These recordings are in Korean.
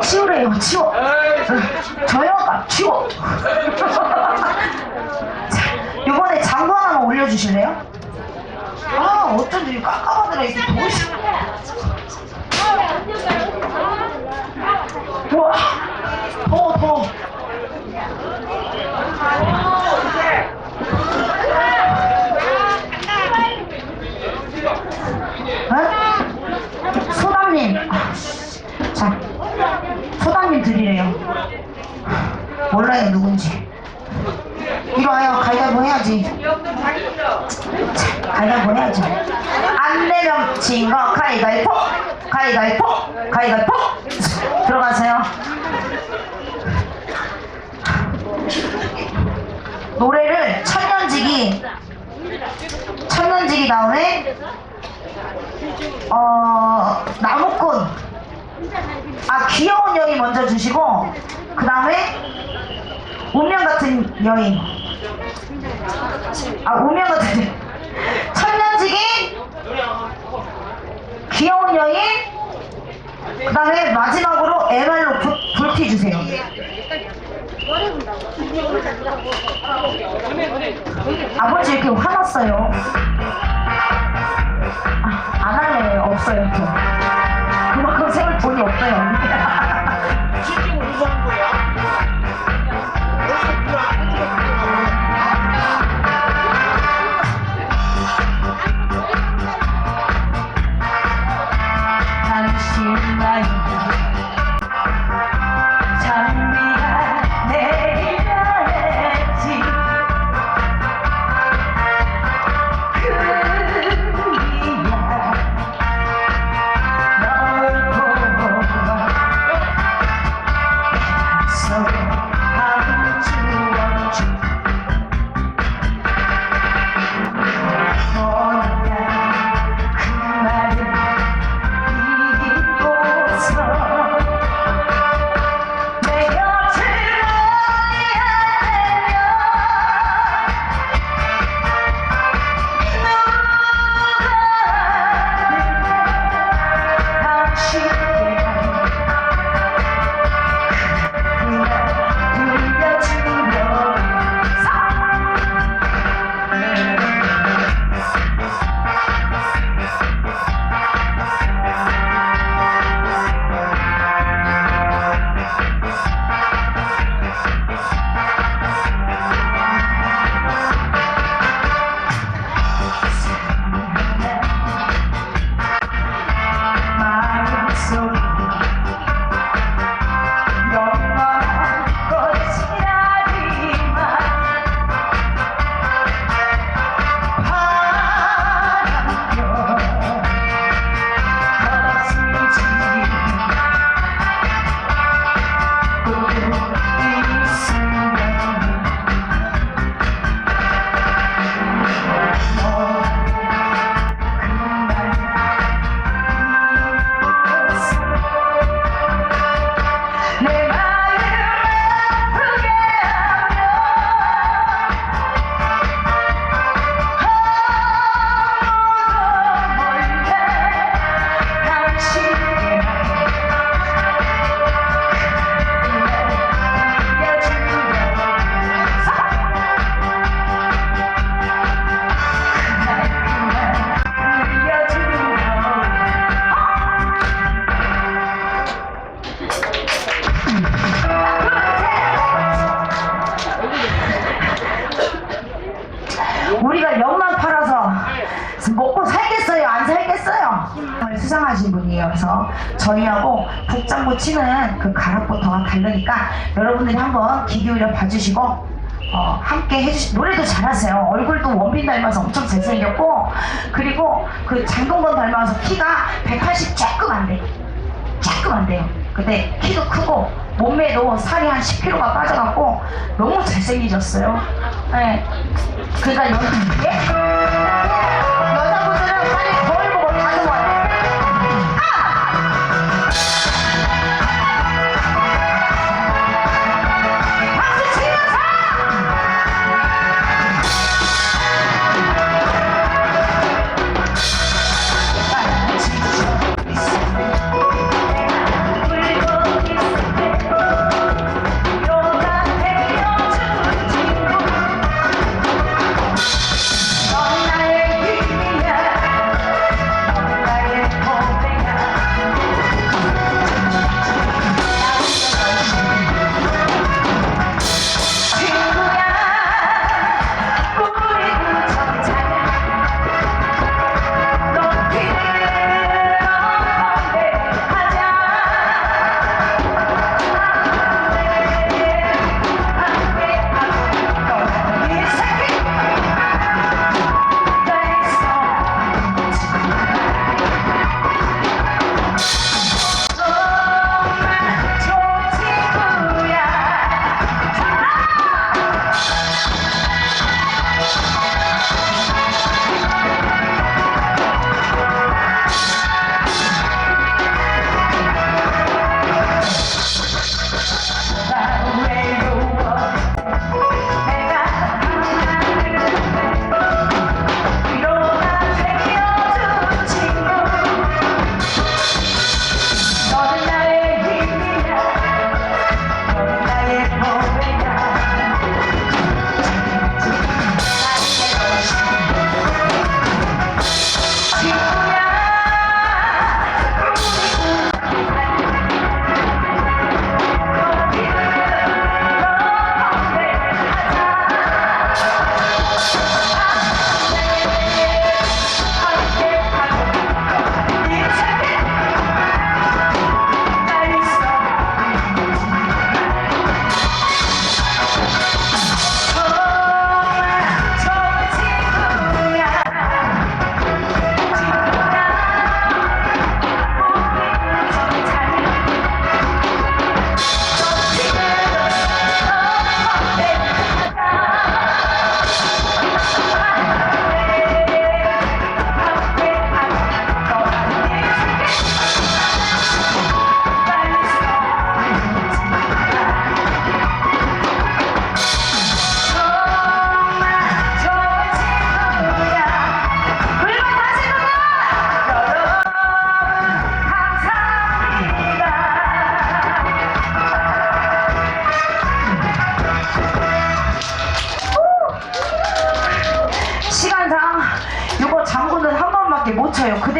치우래요 치워. 에이, 저요가 치워. 자, 요번에 장구 하나만 올려주실래요? 아 어쩐지 깜깜하더라 이게 도시 우와. 더워 더워 어? 소담님 아, 자 소담님 드리래요 몰라요 누군지. 이리 와요. 가위바위보 해야지. 자, 가위바위보 해야지. 안 내면 진거 가위바위보 가위바위보 가위바위보 들어가세요. 노래를 천년지기 천년지기 다음에 어 나무꾼. 아 귀여운 여인 먼저 주시고 그 다음에 운명 같은 여인 아 운명 같은 여인. 천년지기? 귀여운 여인? 그 다음에 마지막으로 에말로 불, 불티 주세요. 아버지 이렇게 화났어요. 아, 안 할래요 없어요 돈 그만큼 세울 돈이 없어요. 어디서 한 거야? 어 치는 그 가락부터가 다르니까 여러분들이 한번 귀 기울여 봐주시고 어, 함께 해주시 노래도 잘하세요. 얼굴도 원빈 닮아서 엄청 잘생겼고 그리고 그 장동건 닮아서 키가 180 조금 안 돼. 조금 안 돼요. 근데 키도 크고 몸매도 살이 한 10kg가 빠져갖고 너무 잘생기셨어요. 네. 그러니까 여, 예? 여자분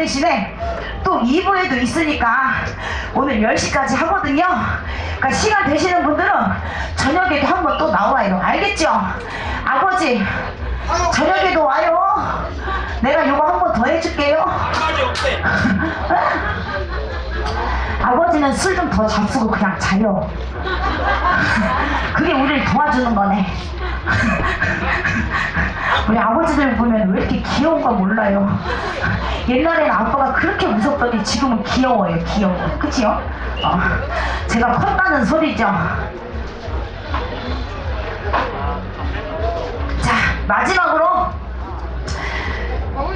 대신에 또 2부에도 있으니까 오늘 10시까지 하거든요. 그러니까 시간 되시는 분들은 저녁에도 한번 또 나와요. 알겠죠? 아버지, 저녁에도 와요. 내가 이거 한 번 더 해줄게요. 아버지는 술 좀 더 잡수고 그냥 자요. 그게 우리를 도와주는 거네. 우리 아버지들 보면 왜 이렇게 귀여운 거 몰라요. 옛날에는 아빠가 그렇게 무섭더니 지금은 귀여워요, 귀여워. 그치요? 어, 제가 컸다는 소리죠. 자, 마지막으로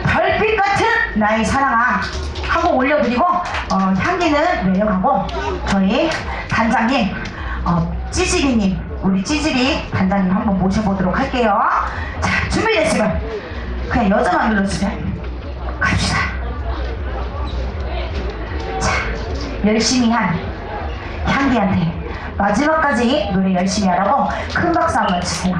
별빛 같은 나의 사랑아 하고 올려드리고 어, 향기는 내려가고 저희 단장님 어, 찌질이님 우리 찌질이 단장님 한번 모셔보도록 할게요. 자 준비됐으면 그냥 여자만 눌러주세요. 갑시다. 자 열심히 한 향기한테 마지막까지 노래 열심히 하라고 큰 박수 한번 주세요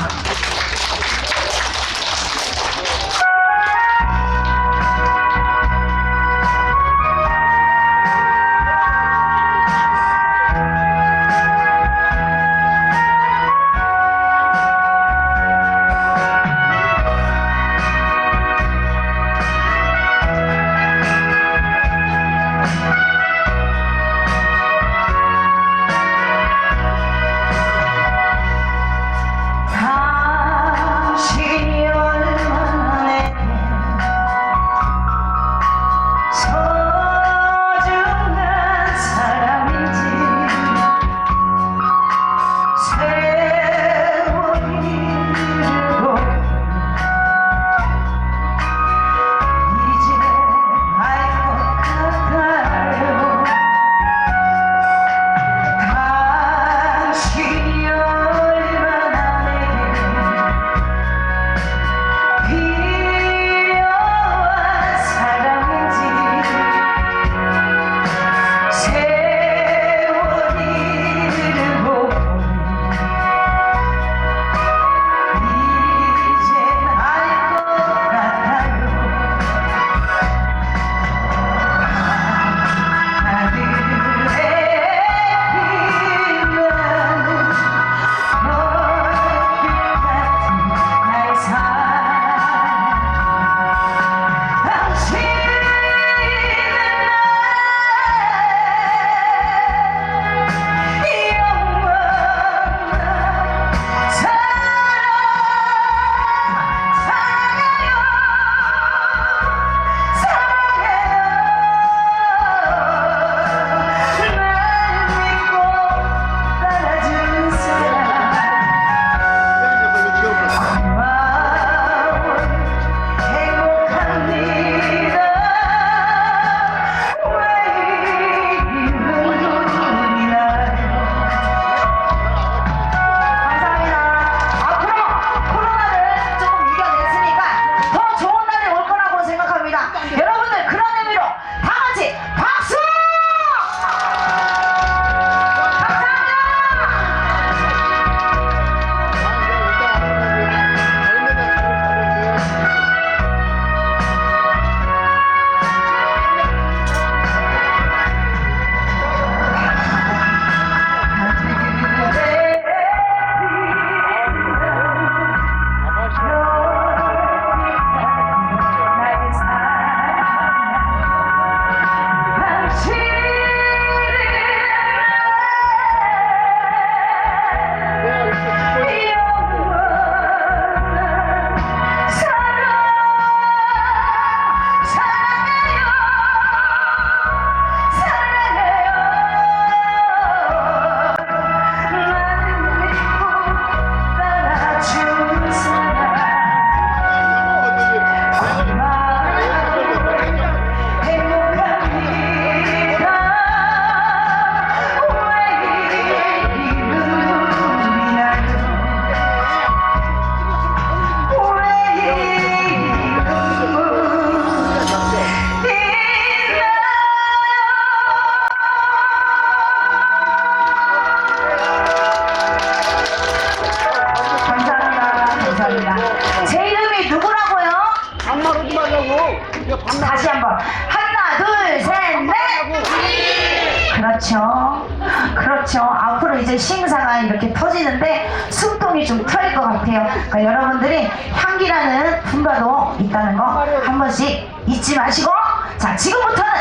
앞으로 이제 심사가 이렇게 터지는데 숨통이 좀 트일 것 같아요. 그러니까 여러분들이 향기라는 분가도 있다는 거 한 번씩 잊지 마시고 자 지금부터는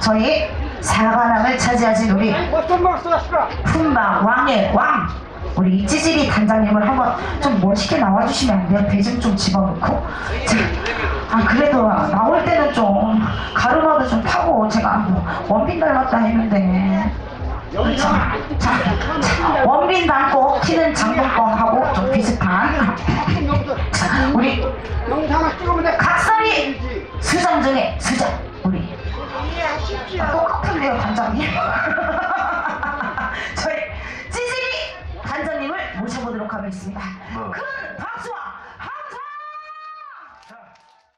저희 사관왕을 차지하신 우리? 품바 왕의 왕 우리 찌질이 단장님을 한번 좀 멋있게 나와주시면 안 돼요? 배좀 좀 집어넣고 자, 아 그래도 나올 때는 좀 가르마도 좀 타고 제가 뭐 원빈 닮았다 했는데 자, 원빈 닮고 키는 장동건하고 좀 비슷한 자, 우리. 각설이 수장 중에 수장 우리 아, 똑같은데요 단장님? 저희 찌질이 단장님을 모셔보도록 하겠습니다. 함성